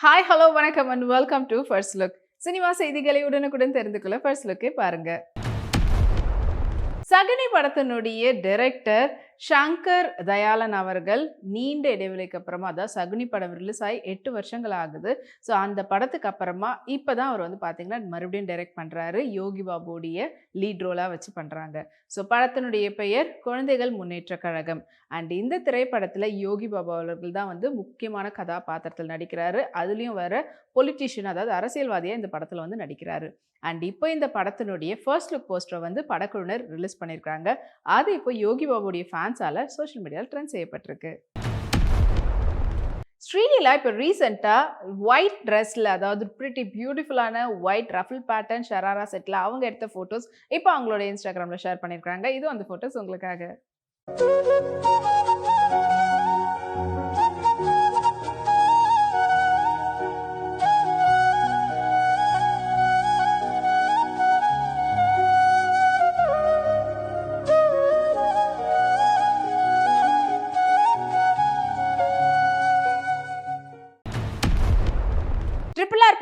Hi hello வணக்கம் and welcome to first look cinema செய்திகளை உடனுக்குடன் தெரிந்து கொள்ள ஃபர்ஸ்ட் லுக்கை பாருங்க. சகனி படத்தினுடைய டைரக்டர் ஷங்கர் தயாளன் அவர்கள் நீண்ட இடைவெளிக்கு அப்புறமா அதாவது சகுனி படம் ரிலீஸ் ஆகி எட்டு வருஷங்கள் ஆகுது. ஸோ அந்த படத்துக்கு அப்புறமா இப்போ தான் அவர் வந்து பார்த்தீங்கன்னா மறுபடியும் டைரக்ட் பண்ணுறாரு யோகி பாபுடைய லீட் ரோலாக வச்சு பண்ணுறாங்க ஸோ படத்தினுடைய பெயர் குழந்தைகள் முன்னேற்ற கழகம். அண்ட் இந்த திரைப்படத்தில் யோகி பாபு அவர்கள் தான் வந்து முக்கியமான கதாபாத்திரத்தில் நடிக்கிறாரு. அதுலேயும் வர பொலிட்டீஷியன் அதாவது அரசியல்வாதியாக இந்த படத்தில் வந்து நடிக்கிறாரு. அண்ட் இப்போ இந்த படத்தினுடைய ஃபர்ஸ்ட் லுக் போஸ்டரை வந்து படக்குழுவினர் ரிலீஸ் பண்ணியிருக்காங்க அது இப்போ யோகி பாபுடைய ஃபேன் ஃபேன்ஸால் சோஷியல் மீடியாவில் ட்ரெண்ட் செய்யப்பட்டிருக்கு. ஸ்ரீலீலா இப்போ ரீசெண்டாக ஒயிட் ட்ரெஸ்ஸில் அதாவது பிரிட்டி பியூட்டிஃபுல்லான ஒயிட் ரஃபிள் பேட்டர்ன் ஷராரா செட்டில் அவங்க எடுத்த ஃபோட்டோஸ் இப்போ அவங்களோட இன்ஸ்டாகிராமில் ஷேர் பண்ணியிருக்காங்க இதுவும் அந்த ஃபோட்டோஸ் உங்களுக்காக.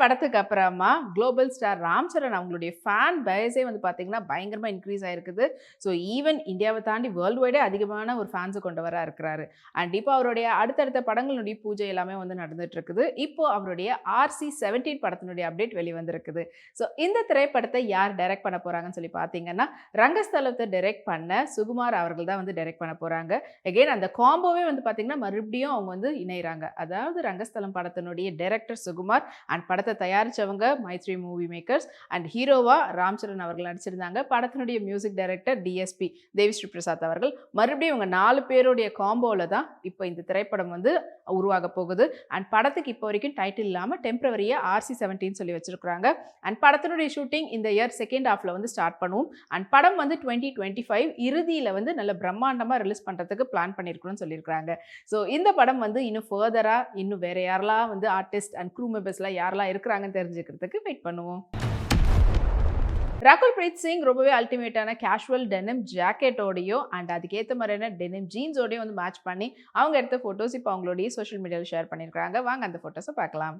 படத்துக்கு அப்புறமா குளோபல் ஸ்டார் ராம் சரண் அவங்களுடைய ஃபேன் பேஸே வந்து பார்த்தீங்கன்னா பயங்கரமாக இன்க்ரீஸ் ஆயிருக்குது. ஸோ ஈவன் இந்தியாவை தாண்டி வேர்ல்டு வைடே அதிகமான ஒரு ஃபேன்ஸை கொண்டவராக இருக்கிறாரு. அண்ட் இப்போ அவருடைய அடுத்தடுத்த படங்களுடைய பூஜை எல்லாமே வந்து நடந்துட்டு இருக்குது இப்போ அவருடைய ஆர்சி செவன்டீன் படத்தினுடைய அப்டேட் வெளிவந்திருக்குது. ஸோ இந்த திரைப்படத்தை யார் டைரக்ட் பண்ண போகிறாங்கன்னு சொல்லி பார்த்தீங்கன்னா ரங்கஸ்தலத்தை டைரக்ட் பண்ண சுகுமார் அவர்கள் தான் வந்து டைரக்ட் பண்ண போகிறாங்க எகெயின் அந்த காம்போவே வந்து பார்த்தீங்கன்னா மறுபடியும் அவங்க வந்து இணைகிறாங்க அதாவது ரங்கஸ்தலம் படத்தினுடைய டைரக்டர் சுகுமார் அண்ட் படத்தை தயாரித்தவங்க மைத்ரி மூவி மேக்கர்ஸ். அண்ட் ஹீரோவா ராம்சரண் அவர்கள் நடிச்சிருந்தாங்க. படத்தினுடைய music director DSP Devi Sri Prasad அவர்கள். மறுபடியும் இவங்க நாலு பேருடைய காம்போவில் தான் இப்போ இந்த திரைப்படம் வந்து உருவாக போகுது. அண்ட் படத்துக்கு இப்போ வரைக்கும் டைட்டில் இல்லாமல் டெம்பரவரியாக ஆர்சி செவன்டீன் சொல்லி வச்சிருக்காங்க அண்ட் படத்தினுடைய ஷூட்டிங் இந்த இயர் செகண்ட் ஹாஃபில் வந்து ஸ்டார்ட் பண்ணுவோம். அண்ட் படம் வந்து டுவெண்ட்டி டுவெண்ட்டி ஃபைவ் இறுதியில் வந்து நல்ல பிரம்மாண்டமாக ரிலீஸ் பண்ணுறதுக்கு பிளான் பண்ணியிருக்கணும்னு சொல்லியிருக்காங்க ஸோ இந்த படம் வந்து இன்னும் ஃபர்தராக இன்னும் வேறு யாரெல்லாம் வந்து ஆர்டிஸ்ட் அண்ட் க்ரூ மெம்பர்ஸ்லாம் யாரெல்லாம் இருக்கிறாங்கன்னு தெரிஞ்சுக்கிறதுக்கு வெயிட் பண்ணுவோம். ராகுல் பிரீத் சிங் ரொம்பவே அல்டிமேட்டான கேஷுவல் டெனிம் ஜாக்கெட்டோடையும் அண்ட் அதுக்கேற்ற மாதிரியான டெனிம் ஜீன்ஸோடையும் வந்து மேட்ச் பண்ணி அவங்க எடுத்த ஃபோட்டோஸ் இப்போ அவங்களுடைய சோஷியல் மீடியாவில் ஷேர் பண்ணியிருக்கிறாங்க. வாங்க அந்த ஃபோட்டோஸை பார்க்கலாம்.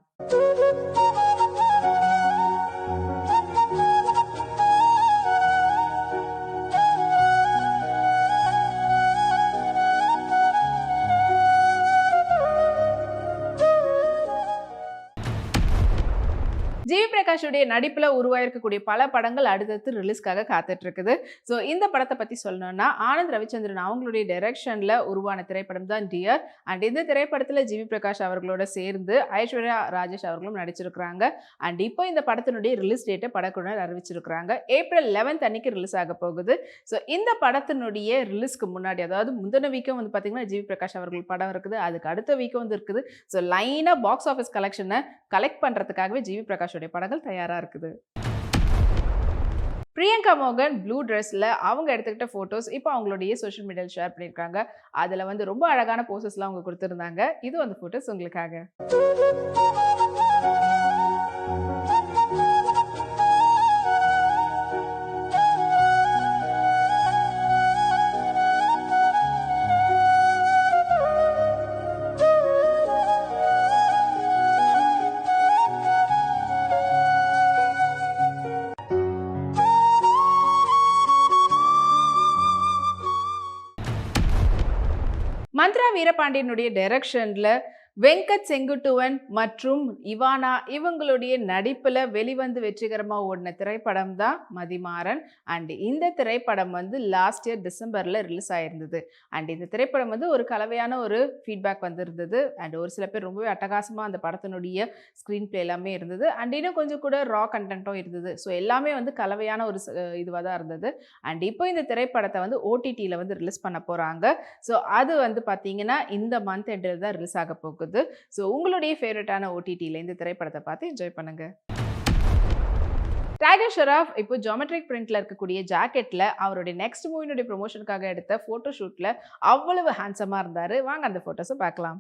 ஜிவி பிரகாஷுடைய நடிப்பில் உருவாயிருக்கக்கூடிய பல படங்கள் அடுத்தடுத்து ரிலீஸ்க்காக காத்துட்டு இருக்குது ஸோ இந்த படத்தை பற்றி சொல்லணும்னா ஆனந்த் ரவிச்சந்திரன் அவங்களுடைய டைரக்ஷனில் உருவான திரைப்படம் தான் டியர் அண்ட் இந்த திரைப்படத்தில் ஜிவி பிரகாஷ் அவர்களோட சேர்ந்து ஐஸ்வர்யா ராஜேஷ் அவர்களும் நடிச்சிருக்கிறாங்க. அண்ட் இப்போ இந்த படத்தினுடைய ரிலீஸ் டேட்டை படக்குழுவினர் அறிவிச்சிருக்கிறாங்க. ஏப்ரல் லெவன்த் அன்னைக்கு ரிலீஸ் ஆக போகுது. ஸோ இந்த படத்தினுடைய ரிலீஸ்க்கு முன்னாடி அதாவது முந்தின வீக்கம் வந்து பார்த்தீங்கன்னா ஜிவி பிரகாஷ் அவர்கள் படம் இருக்குது. அதுக்கு அடுத்த வீக்கம் வந்து இருக்குது. ஸோ லைனாக பாக்ஸ் ஆஃபீஸ் கலெக்ஷனை கலெக்ட் பண்ணுறதுக்காகவே ஜிவி பிரகாஷ் பிரகாஷோடைய படங்கள் தயாராக இருக்குது. பிரியங்கா மோகன் ப்ளூ ட்ரெஸ்ஸில் அவங்க எடுத்துக்கிட்ட ஃபோட்டோஸ் இப்போ அவங்களுடைய சோஷியல் மீடியாவில் ஷேர் பண்ணியிருக்காங்க. அதில் வந்து ரொம்ப அழகான போசஸ்லாம் அவங்க கொடுத்துருந்தாங்க. இது அந்த ஃபோட்டோஸ் உங்களுக்காக. மந்த்ரா வீரபாண்டியனுடைய டைரக்ஷனில் வெங்கட் செங்குட்டுவன் மற்றும் இவானா இவங்களுடைய நடிப்பில் வெளிவந்து வெற்றிகரமாக ஓடின திரைப்படம் தான் மதிமாறன். அண்ட் இந்த திரைப்படம் வந்து லாஸ்ட் இயர் டிசம்பரில் ரிலீஸ் ஆயிருந்தது. அண்ட் இந்த திரைப்படம் வந்து ஒரு கலவையான ஒரு ஃபீட்பேக் வந்திருந்தது. அண்ட் ஒரு சில பேர் ரொம்பவே அட்டகாசமாக அந்த படத்தினுடைய ஸ்க்ரீன் பிளே எல்லாமே இருந்தது. அண்ட் இன்னும் கொஞ்சம் கூட ரா கண்டென்ட்டும் இருந்தது. ஸோ எல்லாமே வந்து கலவையான ஒரு இதுவாக தான் இருந்தது. அண்ட் இப்போ இந்த திரைப்படத்தை வந்து ஓடிடியில் வந்து ரிலீஸ் பண்ண போகிறாங்க ஸோ அது வந்து பார்த்தீங்கன்னா இந்த மந்த் எண்டில் தான் ரிலீஸ் ஆக போகுது. ஸோ உங்களுடைய ஃபேவரட்டான ஓடிடியில் இந்த திரைப்படத்தை பார்த்து என்ஜாய் பண்ணுங்க. டைகர் ஷெராஃப் இப்போ ஜாமெட்ரிக் பிரிண்ட்ல இருக்கக்கூடிய ஜாக்கெட்ல அவருடைய நெக்ஸ்ட் மூவினுடைய ப்ரொமோஷனுக்காக எடுத்த போட்டோ ஷூட்ல அவ்வளவு ஹேண்ட்ஸமா இருந்தாரு. வாங்க அந்த ஃபோட்டோஸை பார்க்கலாம்.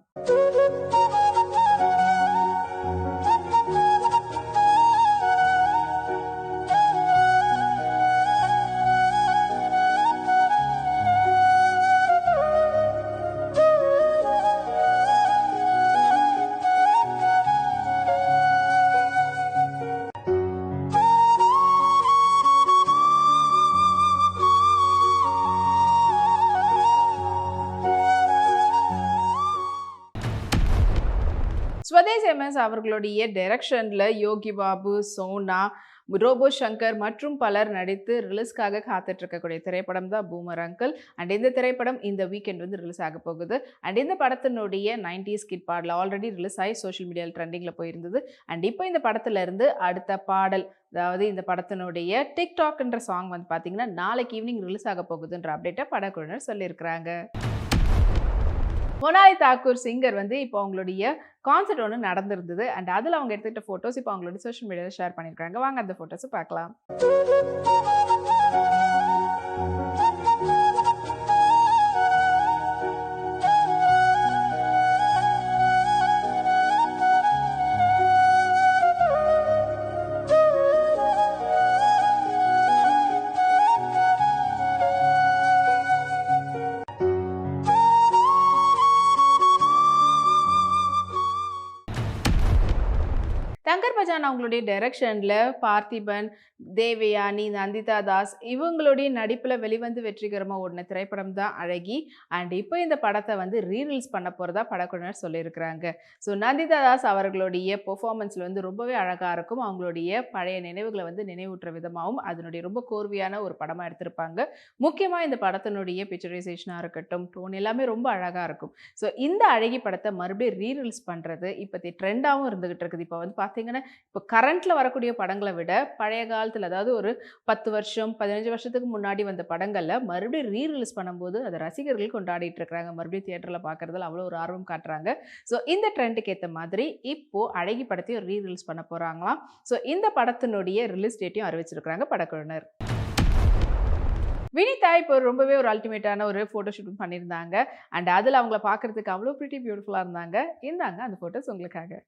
டிஎம்எஸ் அவர்களுடைய டைரக்ஷனில் யோகி பாபு சோனா ரோபோ சங்கர் மற்றும் பலர் நடித்து ரிலீஸ்க்காக காத்துட்டு இருக்கக்கூடிய திரைப்படம் தான் பூமர் அங்கிள். அண்ட் இந்த திரைப்படம் இந்த வீக்கெண்ட் வந்து ரிலீஸ் ஆக போகுது. அண்ட் இந்த படத்தினுடைய நைன்டிஸ் கிட் பாடல் ஆல்ரெடி ரிலீஸ் ஆகி சோஷியல் மீடியாவில் ட்ரெண்டிங்கில் போயிருந்தது. அண்ட் இப்போ இந்த படத்துலேருந்து அடுத்த பாடல் அதாவது இந்த படத்தினுடைய டிக்டாக்ன்ற சாங் வந்து பார்த்தீங்கன்னா நாளைக்கு ஈவினிங் ரிலீஸ் ஆக போகுதுன்ற அப்டேட்டை படக்குழுவினர் சொல்லியிருக்கிறாங்க. மொனாலி தாக்கூர் சிங்கர் வந்து இப்போ அவங்களுடைய கான்சர்ட் ஒன்று நடந்திருந்தது. அண்ட் அதில் அவங்க எடுத்துக்கிட்ட ஃபோட்டோஸ் இப்போ அவங்களோட சோஷியல் மீடியாவில் ஷேர் பண்ணியிருக்காங்க வாங்க அந்த ஃபோட்டோஸை பார்க்கலாம். தங்கர் அவங்களுடைய டைரக்ஷனில் பார்த்திபன் தேவயானி நந்திதா தாஸ் இவங்களுடைய நடிப்பில் வெளிவந்து வெற்றிகரமாக ஓடின திரைப்படம் தான் அழகி. அண்ட் இப்போ இந்த படத்தை வந்து ரீரிலீஸ் பண்ண போகிறதா படக்குழுவினர் சொல்லியிருக்கிறாங்க. ஸோ நந்திதா தாஸ் அவர்களுடைய பெர்ஃபார்மன்ஸில் வந்து ரொம்பவே அழகாக இருக்கும். அவங்களுடைய பழைய நினைவுகளை வந்து நினைவூட்டுற விதமாகவும் அதனுடைய ரொம்ப கோர்வையான ஒரு படமாக எடுத்திருப்பாங்க. முக்கியமாக இந்த படத்தினுடைய பிக்சரைசேஷனாக இருக்கட்டும் டோன் எல்லாமே ரொம்ப அழகாக இருக்கும். ஸோ இந்த அழகி படத்தை மறுபடியும் ரீரிலீஸ் பண்ணுறது இப்போதைய ட்ரெண்டாகவும் இருந்துகிட்டு இருக்குது. இப்போ வந்து பார்த்தீங்கன்னா இப்போ கரண்ட்டில் வரக்கூடிய படங்களை விட பழைய காலத்தில் அதாவது ஒரு பத்து வருஷம் பதினஞ்சு வருஷத்துக்கு முன்னாடி வந்த படங்களில் மறுபடியும் ரீ ரிலீஸ் பண்ணும்போது அதை ரசிகர்கள் கொண்டாடிட்டு இருக்கிறாங்க. மறுபடியும் தியேட்டரில் பார்க்குறதுல அவ்வளோ ஒரு ஆர்வம் காட்டுறாங்க. ஸோ இந்த ட்ரெண்டுக்கு ஏற்ற மாதிரி இப்போது அழகி படத்தையும் ரீ ரிலீஸ் பண்ண போகிறாங்களாம் ஸோ இந்த படத்தினுடைய ரிலீஸ் டேட்டையும் அறிவிச்சிருக்கிறாங்க படக்குழுவினர். வினிதா இப்போ ரொம்பவே ஒரு அல்டிமேட்டான ஒரு ஃபோட்டோஷூட் பண்ணியிருந்தாங்க. அண்ட் அதில் அவங்கள பார்க்குறதுக்கு அவ்வளோ பிரிட்டி பியூட்டிஃபுல்லாக இருந்தாங்க. இருந்தாங்க அந்த ஃபோட்டோஸ் உங்களுக்காக.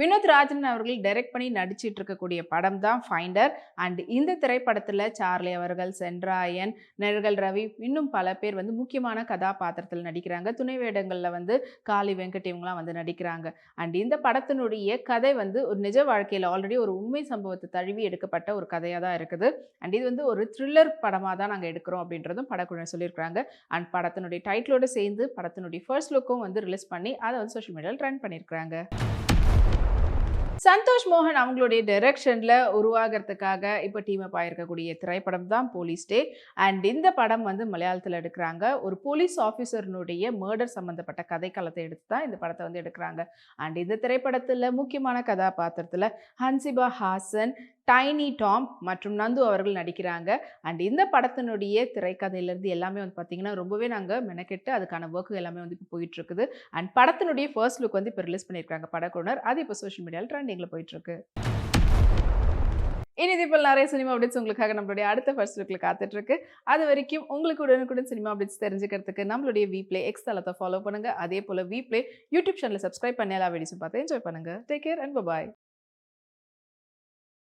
வினோத் ராஜன் அவர்கள் டைரக்ட் பண்ணி நடிச்சிட்டு இருக்கக்கூடிய படம் தான் ஃபைண்டர் அண்ட் இந்த திரைப்படத்தில் சார்லி அவர்கள் சென்ட்ராயன் நெருகல் ரவி இன்னும் பல பேர் வந்து முக்கியமான கதாபாத்திரத்தில் நடிக்கிறாங்க. துணை வேடங்களில் வந்து காளி வெங்கட் இவங்களாம் வந்து நடிக்கிறாங்க. அண்ட் இந்த படத்தினுடைய கதை வந்து ஒரு நிஜ வாழ்க்கையில் ஆல்ரெடி ஒரு உண்மை சம்பவத்தை தழுவி எடுக்கப்பட்ட ஒரு கதையாக தான் இருக்குது. அண்ட் இது வந்து ஒரு த்ரில்லர் படமாக தான் நாங்கள் எடுக்கிறோம் அப்படின்றதும் படக்குழு சொல்லியிருக்கிறாங்க. அண்ட் படத்தினுடைய டைட்டிலோடு சேர்ந்து படத்தினுடைய ஃபர்ஸ்ட் லுக்கும் வந்து ரிலீஸ் பண்ணி அதை வந்து சோஷியல் மீடியாவில் ட்ரெண்ட் பண்ணியிருக்கிறாங்க. சந்தோஷ் மோகன் அவங்களுடைய டைரக்ஷனில் உருவாகிறதுக்காக இப்போ டீம் அப் ஆயிருக்கக்கூடிய திரைப்படம் தான் போலீஸ் டே அண்ட் இந்த படம் வந்து மலையாளத்தில் எடுக்கிறாங்க. ஒரு போலீஸ் ஆஃபீஸர்னுடைய மர்டர் சம்மந்தப்பட்ட கதைக்களத்தை எடுத்து தான் இந்த படத்தை வந்து எடுக்கிறாங்க. அண்ட் இந்த திரைப்படத்தில் முக்கியமான கதாபாத்திரத்தில் ஹன்சிபா ஹாசன் டைனி டாம் மற்றும் நந்து அவர்கள் நடிக்கிறாங்க. அண்ட் இந்த படத்தினுடைய திரைக்கதையிலேருந்து எல்லாமே வந்து பார்த்திங்கன்னா ரொம்பவே நாங்கள் மெனக்கெட்டு அதுக்கான ஒர்க்கு எல்லாமே வந்து இப்போ போயிட்டுருக்குது. அண்ட் படத்தினுடைய ஃபர்ஸ்ட் லுக் வந்து இப்போ ரிலீஸ் பண்ணியிருக்காங்க படக்குழுனர் அது இப்போ சோஷியல் மீடியாவில் ட்ரெண்டிங்கில் போயிட்டுருக்கு. இனி இது நிறைய சினிமா அப்டேட்ஸ் உங்களுக்காக நம்மளுடைய அடுத்த ஃபர்ஸ்ட் லுக்கில் காத்துட்ருக்கு அது வரைக்கும் உங்களுக்கு உடனுக்குடன் சினிமா அப்டேட்ஸ் தெரிஞ்சுக்கிறதுக்கு நம்மளுடைய வீப்ளே எக்ஸ் தளத்தை ஃபாலோ பண்ணுங்க. அதே போல் வீப்ளே யூடியூப் சேனலை சப்ஸ்கிரைப் பண்ணி எல்லா வீடியோஸும் பார்த்து என்ஜாய் பண்ணுங்க. Take care and bye